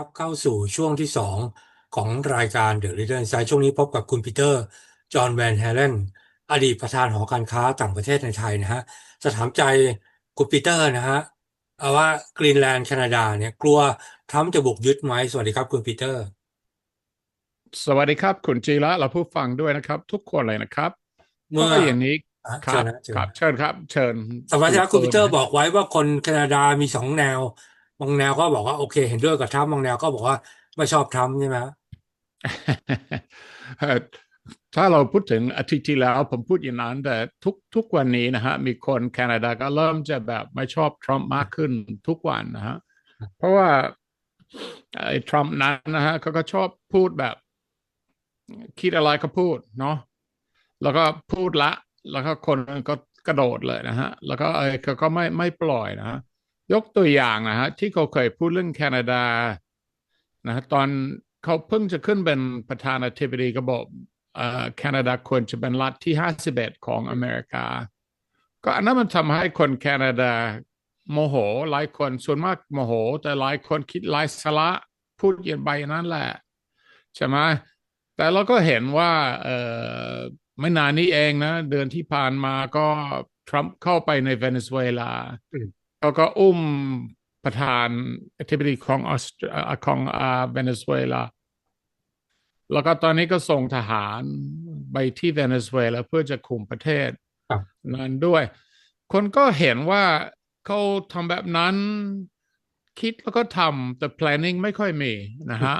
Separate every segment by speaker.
Speaker 1: ครับเข้าสู่ช่วงที่สองของรายการ The Leader Insight ช่วงนี้พบกับคุณปีเตอร์ จอห์นแวนแฮเลนอดีตประธานหอการค้าต่างประเทศในไทยนะฮะจะถามใจคุณปีเตอร์นะฮะเอาว่ากรีนแลนด์แคนาดาเนี่ยกลัวทรัมป์จะบุกยึดไหมสวัสดีครับคุณปีเตอร์
Speaker 2: สวัสดีครับ คุณจีระเราผู้ฟังด้วยนะครับ ทุกคนเลยนะครับ
Speaker 1: เมื่อ
Speaker 2: ก็อย่างนี้
Speaker 1: อะ
Speaker 2: ครั
Speaker 1: เชิ
Speaker 2: บ
Speaker 1: ญนะเชิญ
Speaker 2: ครับ เชิญครับ เชิญ
Speaker 1: สัปดาห์ที่แล้วคุณปีเตอร์
Speaker 2: นะ
Speaker 1: บอกไว้ว่าคนแคนาดามีสองแนว บางแนวก็บอกว่าโอเค เห็นด้วยกับทรัมป์บางแนวก็บอกว่าไม่ชอบทรัมป์ใช่ไหมฮะ
Speaker 2: ถ้าเราพูดถึงอาทิตย์ที่แล้วผมพูดอย่างนั้น แต่ทุกทุกวันนี้นะฮะ มีคนแคนาดาก็เริ่มจะแบบไม่ชอบทรัมป์มากขึ้นทุกวันนะฮะ เพราะว่าไอ้ทรัมป์นั้นนะฮะเขาก็ชอบพูดแบบ คิดอะไรก็พูดเนาะแล้วก็พูดละ แล้วก็คนก็กระโดดเลยนะฮะ แล้วก็เออเขาก็ไม่ไม่ปล่อยนะฮะ ยกตัวอย่างนะฮะที่เขาเคยพูดเรื่องแคนาดานะตอนเขาเพิ่งจะขึ้นเป็นประธานาธิบดีก็บอกแคนาดาควรจะเป็นรัฐที่ห้าสิบเอ็ดของอเมริกา ก็อันนั้นมันทำให้คนแคนาดาโมโห หลายคนส่วนมากโมโห แต่หลายคนคิดไร้สาระพูดเย็นใบนั่นแหละใช่ไหมแต่เราก็เห็นว่าเออไม่นานนี้เองนะ เดือนที่ผ่านมาก็ทรัมป์เข้าไปในเวเนซุเอลา
Speaker 1: อืม
Speaker 2: เขาก็อุ้มประธานอธิบดีของออสเตรเอ่อของอ่าเวเนซุเอลาแล้วก็ตอนนี้ก็ส่งทหารไปที่เวเนซุเอลาเพื่อจะคุมประเทศ
Speaker 1: ครับ
Speaker 2: นั้นด้วย คนก็เห็นว่าเขาทำแบบนั้นคิดแล้วก็ทำแต่ planning ไม่ค่อยมีนะฮะ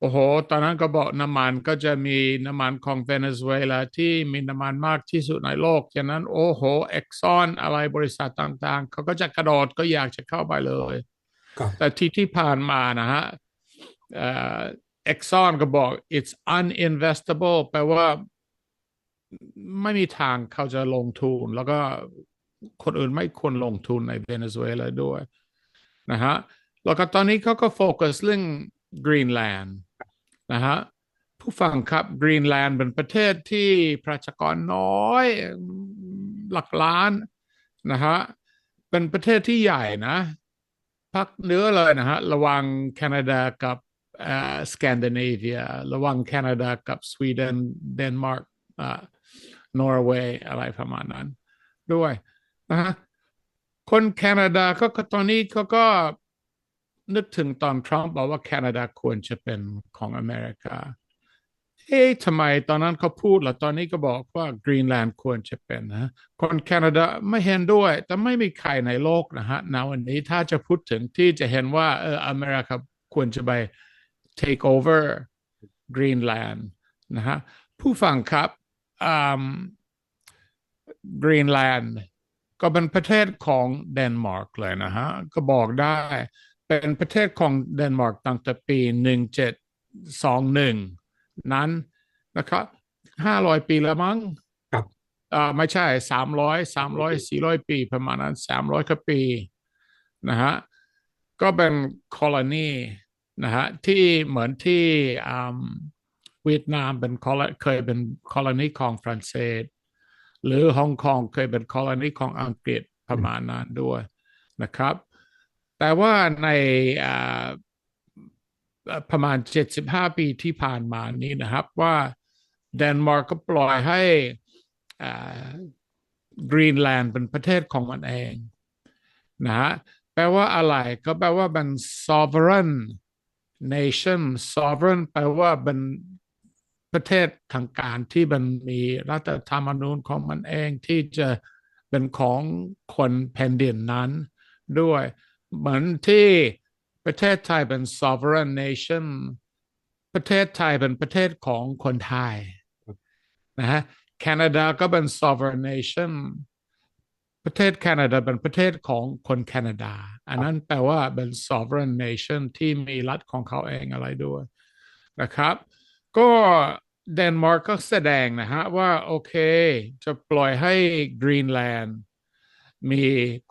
Speaker 2: โอ้โห ตอนนั้นก็บอกน้ำมันก็จะมีน้ำมันของเวเนซุเอลาที่มีน้ำมันมากที่สุดในโลกฉะนั้นโอ้โหเอ็กซอนอะไรบริษัทต่างๆ เขาก็จะกระโดดก็อยากจะเข้าไปเลย
Speaker 1: ครับ
Speaker 2: แต่ที่ที่ผ่านมานะฮะเอ่อ Exxon ก็บอก it's uninvestable แปลว่าไม่มีทางเขาจะลงทุน แล้วก็คนอื่นไม่ควรลงทุนในเวเนซุเอลาด้วยนะฮะแล้วก็ตอนนี้เขาก็โฟกัสเรื่องกรีนแลนด์ นะฮะผู้ฟังครับกรีนแลนด์เป็นประเทศที่ประชากรน้อยหลักล้านนะฮะเป็นประเทศที่ใหญ่นะพักเหนื้อเลยนะฮะระว่างแคนาดากับเอ่อสแกนดิเนเวียระว่างแคนาดากับสวีเดนเดนมาร์กอ่านอร์เวย์อะไรประมาณนั้น ด้วยนะฮะคนแคนาดาก็ก็ตอนนี้เขาก็ นึกถึงตอนทรัมป์บอกว่าแคนาดาควรจะเป็นของอเมริกา เอ๊ะทำไมตอนนั้นเขาพูดแล้วตอนนี้ก็บอกว่ากรีนแลนด์ควรจะเป็นนะคนแคนาดาไม่เห็นด้วย แต่ไม่มีใครในโลกนะฮะณวันนี้ถ้าจะพูดถึงที่จะเห็นว่าเอออเมริกาควรจะไป take over Greenland นะฮะผู้ฟังครับกรีนแลนด์ก็เป็นประเทศของเดนมาร์กเลยนะฮะ ก็บอกได้ เป็นประเทศของเดนมาร์กตั้งแต่ปี 1721 นั้นนะครับ500 ปีแล้วมั้ง
Speaker 1: ครับ
Speaker 2: อ่าไม่ใช่สามร้อยสามร้อยสี่ร้อยปี ประมาณนั้นสามร้อยกว่าปีนะฮะก็เป็นคอลนีนะฮะที่เหมือนที่อ่าเวียดนามเป็น colo- เคยเป็นคอลนีของฝรั่งเศส หรือฮ่องกงเคยเป็นคอลนีของอังกฤษประมาณนั้นด้วยนะครับ แต่ว่าในอ่าเอ่อประมาณ 75 ปีที่ผ่านมานี้นะครับว่าเดนมาร์กก็ปล่อยให้กรีนแลนด์เป็นประเทศของมันเองนะฮะแปลว่าอะไรก็แปลว่าเป็น sovereign nation sovereign แปลว่าเป็นประเทศทางการที่มันมีรัฐธรรมนูญของมันเองที่จะเป็นของคนแผ่นดินนั้นด้วย เหมือนที่ประเทศไทยเป็น sovereign nation ประเทศไทยเป็นประเทศของคนไทยนะฮะแคนาดาก็เป็น sovereign nation ประเทศแคนาดาเป็นประเทศของคนแคนาดา อันนั้นแปลว่าเป็น sovereign nation ที่มีรัฐของเขาเองอะไรด้วยนะครับ ก็เดนมาร์กก็แสดงนะฮะว่า โอเค จะปล่อยให้กรีนแลนด์ มี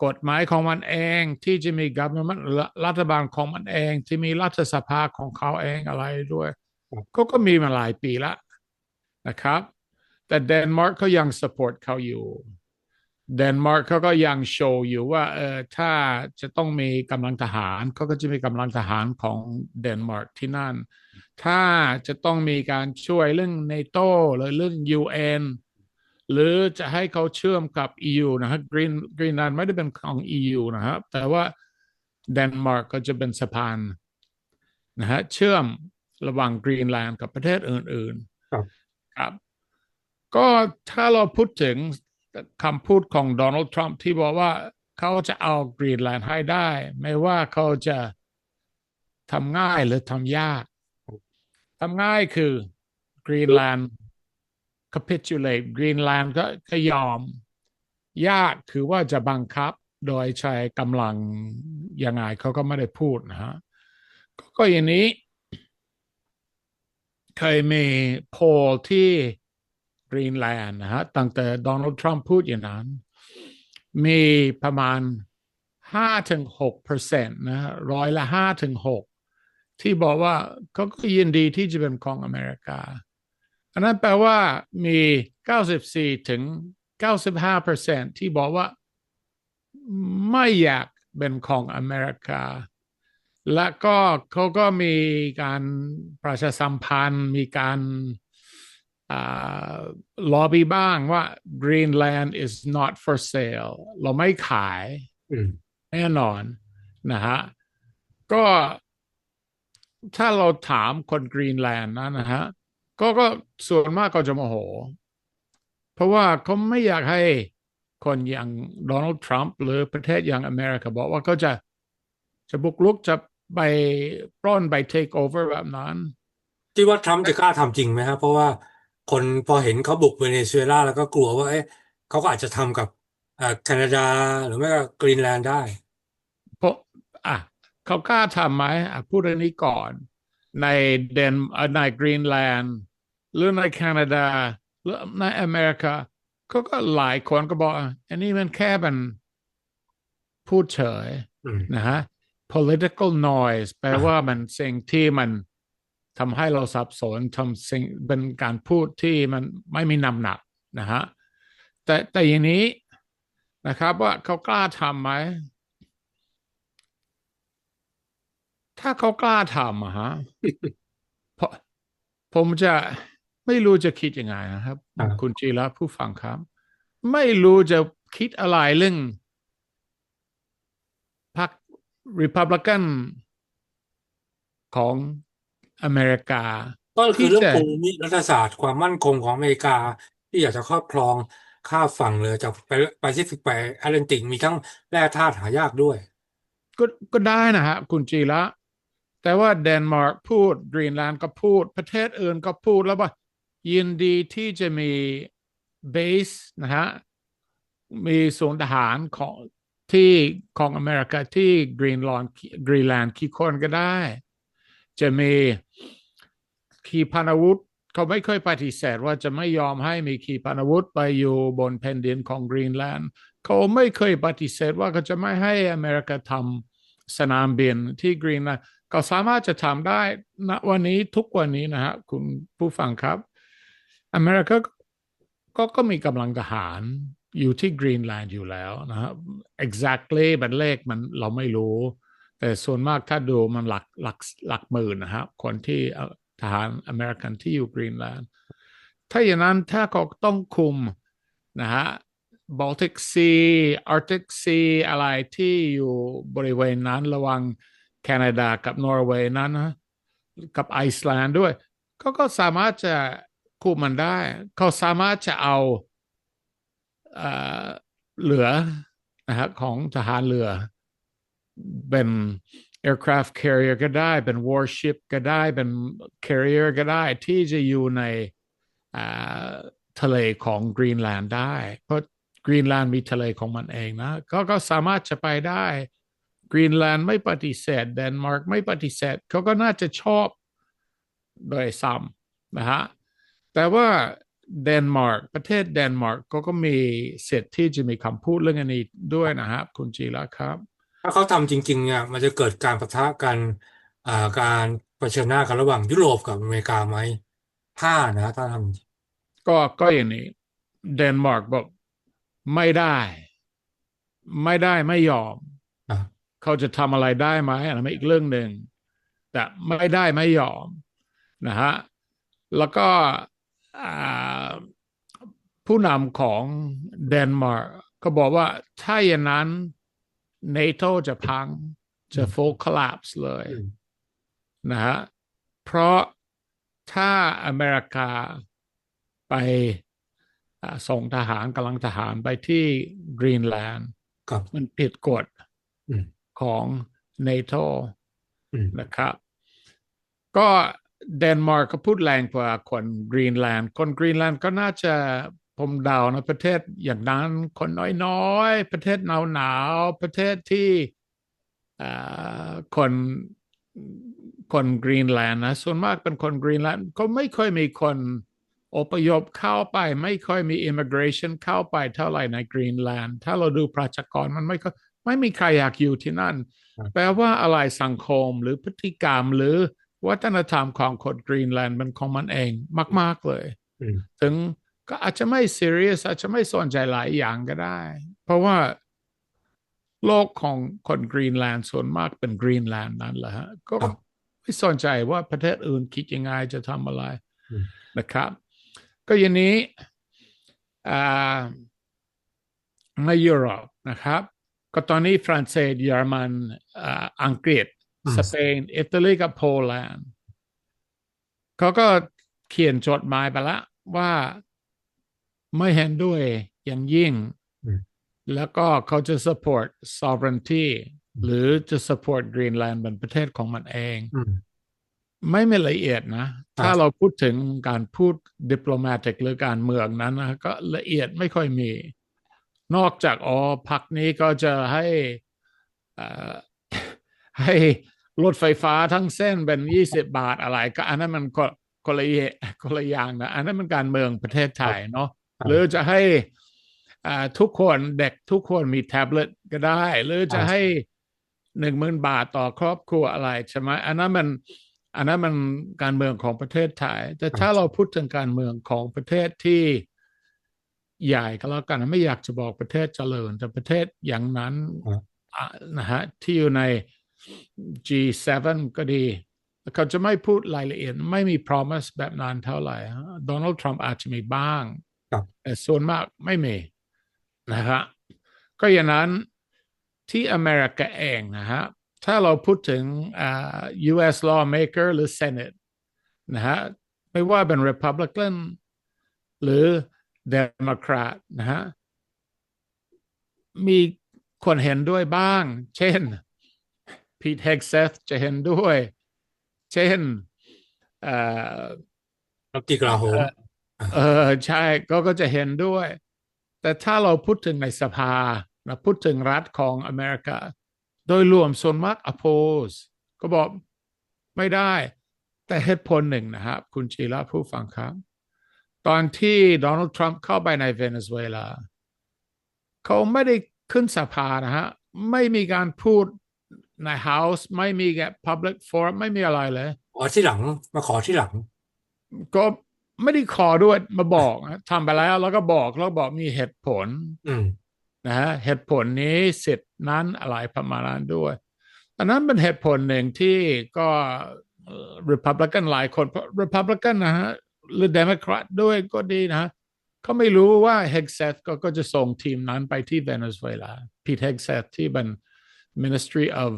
Speaker 2: กฎหมายของมันเองที่จะมี government รัฐบาลของมันเอง ที่มีรัฐสภาของเขาเองอะไรด้วยก็ก็มีมาหลายปีละนะครับ แต่เดนมาร์กเขายัง support เขาอยู่เดนมาร์กเขาก็ยังโชว์อยู่ว่าเออถ้าจะต้องมีกำลังทหารเขาก็จะมีกำลังทหารของเดนมาร์กที่นั่น ถ้าจะต้องมีการช่วยเรื่องเนโตหรือเรื่อง UN หรือจะให้เขาเชื่อมกับ EU นะฮะกรีนกรีนแลนด์ไม่ได้เป็นของ EU นะครับแต่ว่าเดนมาร์กก็จะเป็นสะพานนะฮะเชื่อมระหว่างกรีนแลนด์กับประเทศอื่นๆ
Speaker 1: ครับ
Speaker 2: ครับ ก็ถ้าเราพูดถึงคำพูดของโดนัลด์ทรัมป์ที่บอกว่าเขาจะเอากรีนแลนด์ให้ได้ ไม่ว่าเขาจะทำง่ายหรือทำยากทำง่ายคือกรีนแลนด์ capitulate กรีนแลนด์ก็ก็ยอม ยากคือว่าจะบังคับโดยใช้กำลังยังไงเขาก็ไม่ได้พูดนะฮะก็ก็อย่างนี้ เคยมีโพลที่กรีนแลนด์นะฮะ ตั้งแต่โดนัลด์ทรัมป์พูดอย่างนั้น มีประมาณห้าถึงหกเปอร์เซ็นต์นะฮะร้อยละห้าถึงหกที่บอกว่าเขาก็ยินดีที่จะเป็นของอเมริกา อันนั้นแปลว่ามีเก้าสิบสี่ถึงเก้าสิบห้าเปอร์เซ็นต์ที่บอกว่าไม่อยากเป็นของอเมริกา และก็เขาก็มีการประชาสัมพันธ์มีการลอบบี้บ้างว่า Greenland is not for sale เราไม่ขาย
Speaker 1: อืม
Speaker 2: แน่นอนนะฮะก็ถ้าเราถามคนกรีนแลนด์นะนะฮะ ก็ก็ส่วนมากก็จะโมโห เพราะว่าเขาไม่อยากให้คนอย่างโดนัลด์ทรัมป์หรือประเทศอย่างอเมริกาบอกว่าเขาจะจะบุกลุกจะไปปล้นไป take over แบบนั้น
Speaker 1: ที่ว่าทรัมป์จะกล้าทำจริงไหมครับเพราะว่าคนพอเห็นเขาบุกเวเนซุเอลาแล้วก็กลัวว่าเอ๊ะเขาก็อาจจะทำกับอ่าแคนาดาหรือไม่ก็กรีนแลนด์ได้
Speaker 2: เพราะอะเขากล้าทำไหมอะพูดเรื่องนี้ก่อนในเดนเอ่อในกรีนแลนด์ หรือในแคนาดา หรือในอเมริกาเขาก็หลายคนก็บอกอะอันนี้มันแค่เป็นพูดเฉย
Speaker 1: อืม
Speaker 2: นะฮะ political noise แปล
Speaker 1: อ่า
Speaker 2: ว่ามันสิ่งที่มันทำให้เราสับสนทำสิ่งเป็นการพูดที่มันไม่มีน้ำหนักนะฮะแต่แต่อย่างนี้นะครับว่าเขากล้าทำไหม ถ้าเขากล้าทำอะฮะเพราะผมจะ ไม่รู้จะคิดยังไงนะครับ
Speaker 1: อ่า
Speaker 2: คุณจีระผู้ฟังครับ ไม่รู้จะคิดอะไรเรื่องพรรค Republican ของอเมริกา
Speaker 1: ก็คือ
Speaker 2: ที่
Speaker 1: เรื่อง
Speaker 2: จะ
Speaker 1: ภูมิรัฐศาสตร์ความมั่นคงของอเมริกา ที่อยากจะครอบครองข้ามฝั่งเลยจากแปซิฟิกไปแอตแลนติกมีทั้งแร่ธาตุหายากด้วย
Speaker 2: ก็ก็ได้นะฮะคุณจีระแต่ว่าเดนมาร์กพูดกรีนแลนด์ก็พูด ประเทศอื่นก็พูดแล้วว่า ยินดีที่จะมีเบสนะฮะมีศูนย์ทหารของที่ของอเมริกาที่กรีนแลนด์กรีนแลนด์กี่คนก็ได้ จะมีขีปนาวุธเขาไม่เคยปฏิเสธว่าจะไม่ยอมให้มีขีปนาวุธไปอยู่บนแผ่นดินของกรีนแลนด์เขาไม่เคยปฏิเสธว่าเขาจะไม่ให้อเมริกาทำสนามบินที่กรีนแลนด์เขาสามารถจะทำได้ณวันนี้ทุกวันนี้นะฮะคุณผู้ฟังครับ อเมริกาก็ก็มีกำลังทหารอยู่ที่กรีนแลนด์อยู่แล้วนะฮะ exactly บันเลขมันเราไม่รู้ แต่ส่วนมากถ้าดูมันหลักหลักหลักหมื่นนะครับ คนที่ทหารอเมริกันที่อยู่กรีนแลนด์ ถ้าอย่างนั้นถ้าเขาต้องคุมนะฮะ Baltic Sea Arctic Sea อะไรที่อยู่บริเวณนั้นระว่างแคนาดากับนอร์เวย์นั้นนะกับไอซ์แลนด์ด้วยเขาก็สามารถจะ คุมมันได้ เขาสามารถจะเอาเเหลือนะฮะของทหารเรือ เป็น aircraft carrier ก็ได้เป็น warship ก็ได้เป็น carrier ก็ได้ที่จะอยู่ในทะเลของกรีนแลนด์ได้ เพราะกรีนแลนด์มีทะเลของมันเองนะก็ก็สามารถจะไปได้กรีนแลนด์ไม่ปฏิเสธเดนมาร์กไม่ปฏิเสธเขาก็น่าจะชอบโดยซ้ำนะฮะ แต่ว่าเดนมาร์กประเทศเดนมาร์กก็ก็มีสิทธิ์ที่จะมีคำพูดเรื่องอันนี้ด้วยนะครับ คุณจีระครับ
Speaker 1: ถ้าเขาทำจริง ๆ เนี่ย มันจะเกิดการปะทะกันอ่าการเผชิญหน้ากันระหว่างยุโรปกับอเมริกาไหมถ้านะถ้าทำ
Speaker 2: ก็ก็อย่างนี้ เดนมาร์กบอกไม่ได้ ไม่ได้ไม่ยอม
Speaker 1: อ่า
Speaker 2: เขาจะทำอะไรได้ไหมอันนั้นอีกเรื่องหนึ่งแต่ไม่ได้ไม่ยอมนะฮะแล้วก็อ่า ผู้นำของเดนมาร์กก็บอกว่าถ้าอย่างนั้น NATO จะพังจะ full collapse เลย
Speaker 1: อืม
Speaker 2: นะฮะเพราะถ้าอเมริกาไปอ่าส่งทหารกำลังทหารไปที่กรีนแลนด์
Speaker 1: ครับ
Speaker 2: มันผิดกฎ
Speaker 1: อืม
Speaker 2: ของ NATO
Speaker 1: อืม
Speaker 2: นะครับ ก็ เดนมาร์กก็พูดแรงกว่าคนกรีนแลนด์ คนกรีนแลนด์ก็น่าจะผมเดานะประเทศอย่างนั้นคนน้อยๆ ประเทศหนาวๆประเทศที่อ่าคนคนกรีนแลนด์นะส่วนมากเป็นคนกรีนแลนด์ก็ไม่ค่อยมีคนอพยพเข้าไป ไม่ค่อยมี immigration เข้าไปเท่าไหร่ในกรีนแลนด์ถ้าเราดูประชากรมันไม่ค่อยไม่มีใครอยากอยู่ที่นั่น
Speaker 1: ครับ
Speaker 2: แปลว่าอะไรสังคมหรือพฤติกรรมหรือ วัฒนธรรมของคนกรีนแลนด์มันของมันเองมาก ๆเลย
Speaker 1: อืม
Speaker 2: ถึงก็อาจจะไม่ serious อาจจะไม่สนใจหลายอย่างก็ได้ เพราะว่าโลกของคนกรีนแลนด์ส่วนมากเป็นกรีนแลนด์นั่นแหละฮะก็
Speaker 1: ครับ
Speaker 2: ไม่สนใจว่าประเทศอื่นคิดยังไงจะทำอะไร
Speaker 1: อืม
Speaker 2: นะครับ ก็อย่างนี้อ่าในยุโรปนะครับ ก็ตอนนี้ฝรั่งเศสเยอรมันอ่าอังกฤษ
Speaker 1: อืม
Speaker 2: สเปนอิตาลีกับโปแลนด์เขาก็เขียนจดหมายไปแล้วว่าไม่เห็นด้วยอย่างยิ่ง
Speaker 1: อืม
Speaker 2: แล้วก็เขาจะ support sovereignty หรือจะ support Greenland เป็นประเทศของมันเอง
Speaker 1: อืม
Speaker 2: ไม่ไม่ละเอียดนะ
Speaker 1: ครับ
Speaker 2: ถ้าเราพูดถึงการพูด diplomatic หรือการเมืองนั้นนะก็ละเอียดไม่ค่อยมี นอกจากอ๋อพักนี้ก็จะให้เอ่อให้ รถไฟฟ้าทั้งเส้นเป็นยี่สิบบาทอะไร ก็อันนั้นมันก็คนละเอียดคนละอย่างนะอันนั้นมันการเมืองประเทศไทยเนาะ
Speaker 1: ครับ
Speaker 2: หรือจะให้อ่าทุกคนเด็กทุกคนมีแท็บเล็ตก็ได้ หรือจะให้หนึ่งหมื่นบาทต่อครอบครัวอะไรใช่ไหมอันนั้นมันอันนั้นมันการเมืองของประเทศไทย แต่ถ้าเราพูดถึงการเมืองของประเทศที่ใหญ่ก็แล้วกันไม่อยากจะบอกประเทศเจริญ แต่ประเทศอย่างนั้น
Speaker 1: ครับ
Speaker 2: อะนะฮะที่อยู่ใน G7 ก็ดี เขาจะไม่พูดรายละเอียด ไม่มี promise แบบนั้นเท่าไหร่โดนัลด์ทรัมป์อาจจะมีบ้าง
Speaker 1: ครับ
Speaker 2: แต่ส่วนมากไม่มีนะฮะก็อย่างนั้นที่อเมริกาเองนะฮะถ้าเราพูดถึงอ่า U.S. lawmaker หรือ Senate นะฮะไม่ว่าเป็น Republican หรือ Democrat นะฮะมีคนเห็นด้วยบ้าง เช่น พีทเฮกเซธจะเห็นด้วย เช่นเอ่อ
Speaker 1: รัฐมนตรีกลาโหม
Speaker 2: เออใช่ก็ก็จะเห็นด้วย แต่ถ้าเราพูดถึงในสภาเราพูดถึงรัฐของอเมริกา โดยรวมส่วนมาก oppose ก็บอกไม่ได้ แต่เหตุผลหนึ่งนะครับคุณชีระผู้ฟังครับ ตอนที่โดนัลด์ทรัมป์เข้าไปในเวเนซุเอลา เขาไม่ได้ขึ้นสภานะฮะ ไม่มีการพูด ใน House ไม่มีแก Public Forum ไม่มีอะไรเลย
Speaker 1: ขอที่หลังมาขอที่หลัง
Speaker 2: ก็ไม่ได้ขอด้วยมาบอกนะทำไปแล้ว แล้วก็บอกแล้วบอกมีเหตุผล
Speaker 1: อืม
Speaker 2: นะฮะเหตุผลนี้สิทธินั้นอะไรประมาณนั้นด้วยอันนั้นเป็นเหตุผลหนึ่งที่ก็เอ่อ Republican หลายคนเพราะ Republican นะฮะหรือ Democrat ด้วยก็ดีนะฮะเขาไม่รู้ว่า Hegseth ก็ก็จะส่งทีมนั้นไปที่เวเนซุเอลา Pete Hegseth ที่เป็น Ministry of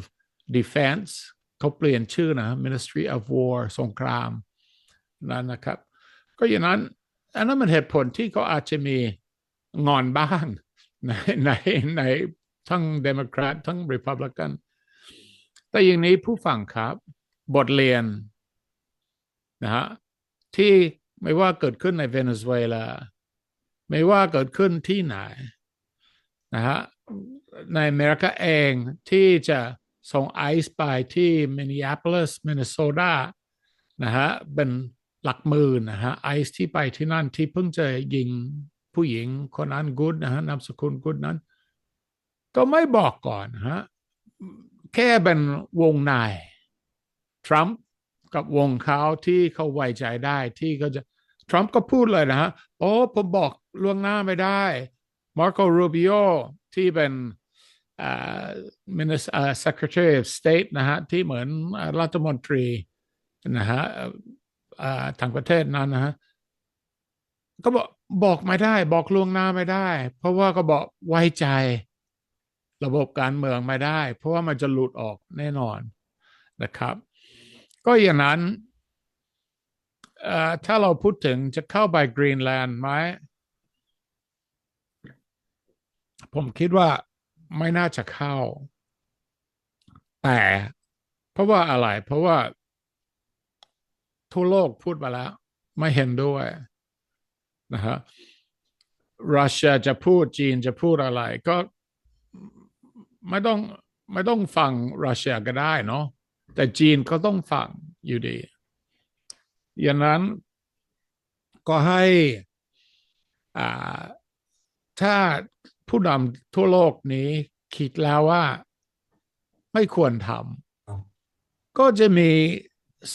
Speaker 2: Defense เขาเปลี่ยนชื่อนะ Ministry of War สงครามนั่นนะครับ ก็อย่างนั้น อันนั้นมันเหตุผลที่เขาอาจจะมีงอนบ้างในในในทั้งเดโมแครตทั้งริพับลิกัน แต่อย่างนี้ผู้ฟังครับ บทเรียนนะฮะที่ไม่ว่าเกิดขึ้นในเวเนซุเอลา ไม่ว่าเกิดขึ้นที่ไหนนะฮะ ในอเมริกาเองที่จะส่งไอซ์ไปที่มินนีอโพลิสมินนิโซตานะฮะเป็นหลักหมื่นนะฮะไอซ์ที่ไปที่นั่นที่เพิ่งจะยิงผู้หญิงคนนั้นกุดนะฮะนามสกุลกุดนั้น ก็ไม่บอกก่อนฮะแค่เป็นวงในทรัมป์กับวงเขาที่เขาไว้ใจได้ที่เขาจะทรัมป์ก็พูดเลยนะฮะโอ้ผมบอกล่วงหน้าไม่ได้มาร์โ o รูบิโอ ที่เป็นอ่า Minister อ่า Secretary of State นะฮะที่เหมือนรัฐมนตรีนะฮะทางประเทศนั้นนะฮะก็บอกบอกไม่ได้ บอกล่วงหน้าไม่ได้ เพราะว่าก็บอกไว้ใจระบบการเมืองไม่ได้ เพราะว่ามันจะหลุดออกแน่นอนนะครับ ก็อย่างนั้นถ้าเราพูดถึงจะเข้าไปกรีนแลนด์ไหม ผมคิดว่าไม่น่าจะเข้า แต่เพราะว่าอะไร เพราะว่าทั่วโลกพูดมาแล้ว ไม่เห็นด้วยนะฮะรัสเซียจะพูดจีนจะพูดอะไร ก็ไม่ต้องไม่ต้องฟังรัสเซียก็ได้เนาะแต่จีนก็ต้องฟังอยู่ดี อย่างนั้นก็ให้อ่าถ้า ผู้นำทั่วโลกนี้คิดแล้วว่าไม่ควรท
Speaker 1: ครับำ
Speaker 2: ก็จะมี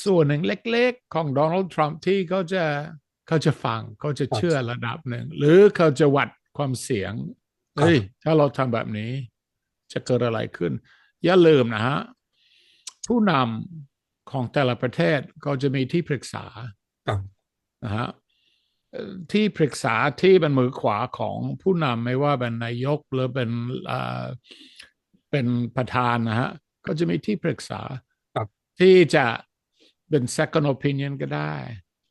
Speaker 2: ส่วนหนึ่งเล็กๆ ของโดนัลด์ทรัมป์ที่เขาจะเขาจะฟังเขาจะเชื่อระดับหนึ่ง หรือเขาจะวัดความเสียงเฮ้ยถ้าเราทำแบบนี้ จะเกิดอะไรขึ้น อย่าลืมนะฮะ ผู้นำของแต่ละประเทศก็จะมีที่ปรึกษา
Speaker 1: ครับ
Speaker 2: นะฮะเอ่อ ที่ปรึกษาที่เป็นมือขวาของผู้นำไม่ว่าเป็นนายกหรือเป็นอ่าเป็นประธานนะฮะก็จะมีที่ปรึกษา
Speaker 1: ครับ
Speaker 2: ที่จะเป็น second opinion ก็ได้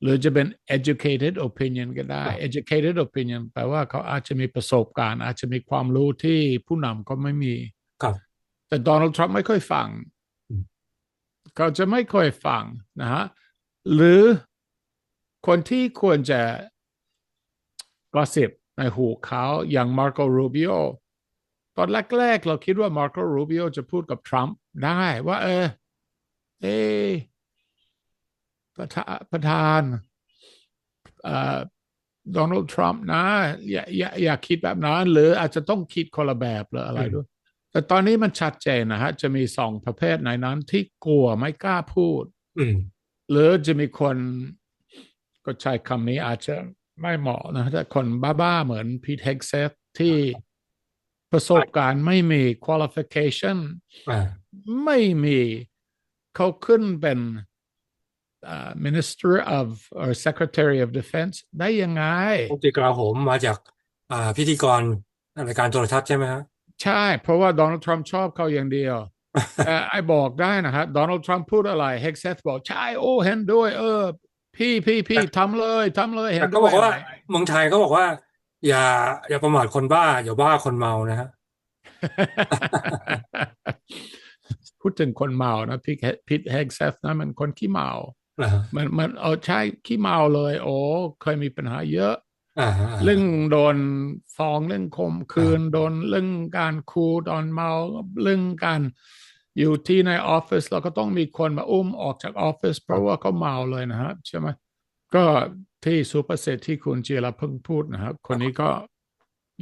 Speaker 2: หรือจะเป็น educated opinion ก็ได้ educated opinion แปลว่าเขาอาจจะมีประสบการณ์ อาจจะมีความรู้ที่ผู้นำก็ไม่มี
Speaker 1: ครับ
Speaker 2: แต่โดนัลด์ทรัมป์ไม่ค่อยฟัง
Speaker 1: อืม
Speaker 2: เขาจะไม่ค่อยฟังนะฮะหรือคนที่ควรจะ กระสิบในหูเขาอย่างมาร์โ o รูบิโอตอนแรกๆเราคิดว่ามาร์โ o รูบิโอจะพูดกับทรัมป์ได้ว่า เออ เออประธานประธานเอ่อโดนัลด์ทรัมป์นะ อย่าอย่าอย่าคิดแบบนั้น หรืออาจจะต้องคิดคนละแบบหรืออะไร
Speaker 1: อืม
Speaker 2: ด้วย แต่ตอนนี้มันชัดเจนนะฮะ จะมีสองประเภทในนั้นที่กลัวไม่กล้าพูด
Speaker 1: อืม
Speaker 2: หรือจะมีคนก็ใช้คำนี้อาจจะ ไม่เหมาะนะแต่คนบ้าๆเหมือนพีทเฮกเซฟที่ประสบการณ์ไม่มี qualification
Speaker 1: อ่า
Speaker 2: ไม่มีเขาขึ้นเป็นอ่า Minister of or Secretary of Defense ได้ยังไง
Speaker 1: รัฐมนตรีกลาโหมมาจากอ่าพิธีกรรายการโทรทัศน์ใช่ไหมฮะ
Speaker 2: ใช่ เพราะว่าโดนัลด์ทรัมป์ชอบเขาอย่างเดียวแต่ไอ้บอกได้นะฮะโดนัลด์ทรัมป์พูดอะไรเฮกเซฟบอกใช่ โอ้เห็นด้วย เออ พี่พี่พี่ทำเลยทำเลยเห็
Speaker 1: แต่
Speaker 2: น
Speaker 1: ก็
Speaker 2: ด้
Speaker 1: บ
Speaker 2: ว
Speaker 1: อยกว่า
Speaker 2: อะไร
Speaker 1: เมืองไทยก็บอกว่า อย่า อย่าประมาทคนบ้า อย่าบ้าคนเมานะฮะ
Speaker 2: พูดถึงคนเมานะพี่พิทเฮกเซฟนะมันคนขี้เมา
Speaker 1: อ่าฮะ
Speaker 2: มันมันเอาใช่ขี้เมาเลย โอ้เคยมีปัญหาเยอะ
Speaker 1: อ่าฮะ
Speaker 2: เรื่องโดนฟ้องเรื่องข่มขืนโดนเรื่องการคูตอนเมาเรื่องการ อยู่ที่ในออฟฟิศเราก็ต้องมีคนมาอุ้มออกจากออฟฟิศเพราะว่าเขาเมาเลยนะฮะใช่ไหมก็ที่ซูเปอร์เซตที่คุณเจียรเพิ่งพูดนะครับ คนนี้ก็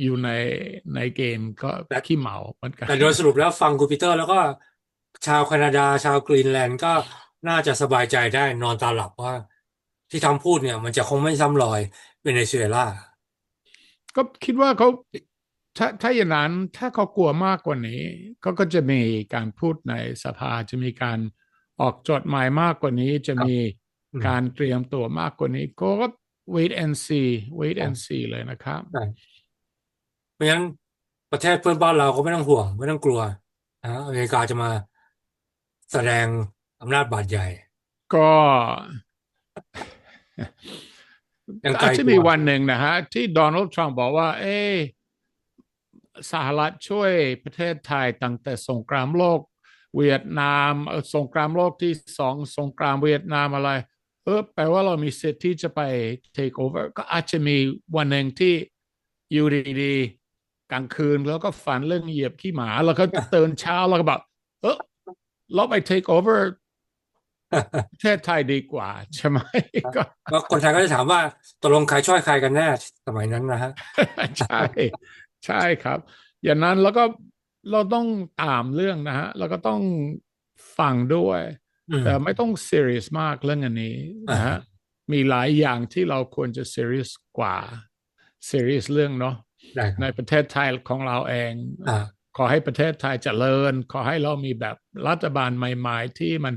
Speaker 2: อยู่ในในเกณฑ์ก็ขี้เมาเหมือนกัน
Speaker 1: แต่โดยสรุปแล้วฟังคุณปีเตอร์แล้วก็ชาวแคนาดาชาวกรีนแลนด์ก็น่าจะสบายใจได้นอนตาหลับว่า ที่ทำพูดเนี่ย มันจะคงไม่ซ้ำรอยเวเนซุเอลา
Speaker 2: ก็คิดว่าเขา ถ้าถ้าอย่างนั้นถ้าเขากลัวมากกว่านี้ก็ก็จะมีการพูดในสภาจะมีการออกจดหมายมากกว่านี้ จะมี
Speaker 1: อืม
Speaker 2: การเตรียมตัวมากกว่านี้ ก็ wait and see wait
Speaker 1: ครับ
Speaker 2: and see เลยนะครับ
Speaker 1: ใช่เพราะฉะนั้นประเทศเพื่อนบ้านเราก็ไม่ต้องห่วง ไม่ต้องกลัวนะอเมริกาจะมาแสดงอำนาจบาดใหญ่
Speaker 2: ก็
Speaker 1: ยังไกล
Speaker 2: อาจจะ
Speaker 1: ตัว
Speaker 2: มีวันหนึ่งนะฮะ ที่โดนัลด์ทรัมป์บอกว่า เอ้ สหรัฐช่วยประเทศไทยตั้งแต่สงครามโลก เวียดนามเอ่อสงครามโลกที่สองสงครามเวียดนามอะไร เออแปลว่าเรามีสิทธิ์ที่จะไป take over ก็อาจจะมีวันหนึ่งที่อยู่ดีๆกลางคืนแล้วก็ฝันเรื่องเหยียบขี้หมา แล้วก็ตื่นเช้าแล้วก็แบบเออเราไป take over ประเทศไทยดีกว่า ใช่ไหมก็
Speaker 1: แล้วคนไทยก็จะถามว่าตกลงใครช่วยใครกันแน่สมัยนั้นนะฮะ
Speaker 2: ใช่ ใช่ครับ อย่างนั้นแล้วก็เราต้องตามเรื่องนะฮะแล้วก็ต้องฟังด้วย
Speaker 1: อืม
Speaker 2: แต่ไม่ต้อง serious มากเรื่องอันนี้นะฮะ
Speaker 1: อ่า
Speaker 2: มีหลายอย่างที่เราควรจะ serious กว่า serious เรื่องเนาะ
Speaker 1: ได้ค
Speaker 2: ใน
Speaker 1: รับ
Speaker 2: ประเทศไทยของเราเอง
Speaker 1: อ่า
Speaker 2: ขอให้ประเทศไทยเจริญ ขอให้เรามีแบบรัฐบาลใหม่ ๆ ที่มัน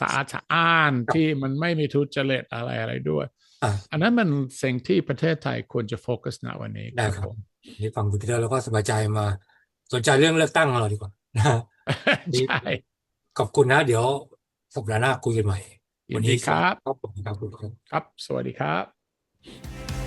Speaker 2: สะอาดสะอ้านที่มันไม่มีทุจริตอะไรอะไรด้วย
Speaker 1: อ่า
Speaker 2: อันนั้นมันสิ่งที่ประเทศไทยควรจะโฟกัสณวันนี้
Speaker 1: ได้
Speaker 2: ครับ
Speaker 1: ครับ
Speaker 2: ผม
Speaker 1: นี่ฟังคุณปีเตอร์แล้วก็สบายใจมา สนใจเรื่องเลือกตั้งของเราดีกว่านะฮะ
Speaker 2: ใช่
Speaker 1: ขอบคุณนะ เดี๋ยวสัปดาห์หน้าคุยกันใหม่
Speaker 2: ยินดีครับ
Speaker 1: ครับผมครับคุณครับ
Speaker 2: ครับ สวัสดีครับ